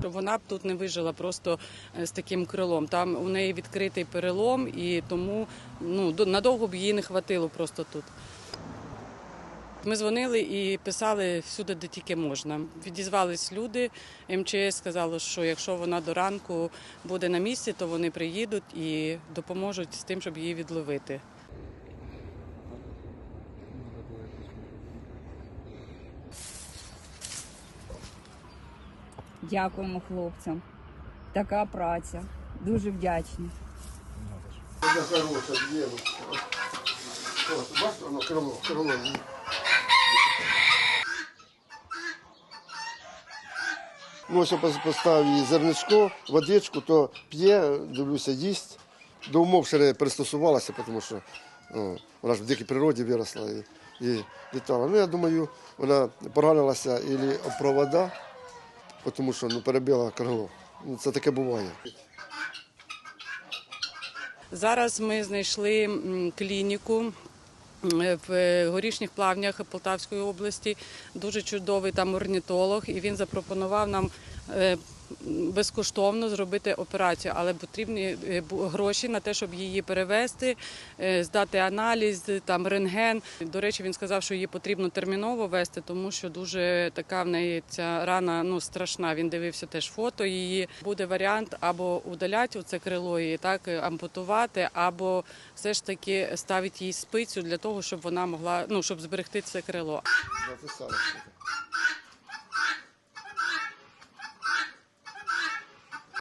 що вона б тут не вижила просто е, з таким крилом. Там у неї відкритий перелом, і тому ну надовго б її не хватило просто тут. Ми дзвонили і писали всюди, де тільки можна. Відізвались люди. МЧС сказало, що якщо вона до ранку буде на місці, то вони приїдуть і допоможуть з тим, щоб її відловити. Дякуємо хлопцям. Така праця. Дуже вдячні. Це хороша. Бачите, воно крило, крило. Ну, ось я пос- поставив їй зерничко, водичку, то п'є, дивлюся, їсть. До умов ще пристосувалася, тому що о, вона ж в дикій природі виросла і, і літала. Ну, я думаю, вона поранилася об провода, тому що ну, перебила крило. Ну, це таке буває. Зараз ми знайшли клініку. В горішніх плавнях Полтавської області дуже чудовий там орнітолог, і він запропонував нам е, безкоштовно зробити операцію, але потрібні е, гроші на те, щоб її перевести, е, здати аналіз, там рентген. До речі, він сказав, що її потрібно терміново вести, тому що дуже така в неї ця рана ну страшна. Він дивився теж фото її. Буде варіант або удаляти оце крило і так е, ампутувати, або все ж таки ставити їй спицю для того, щоб вона могла ну щоб зберегти це крило. Записали.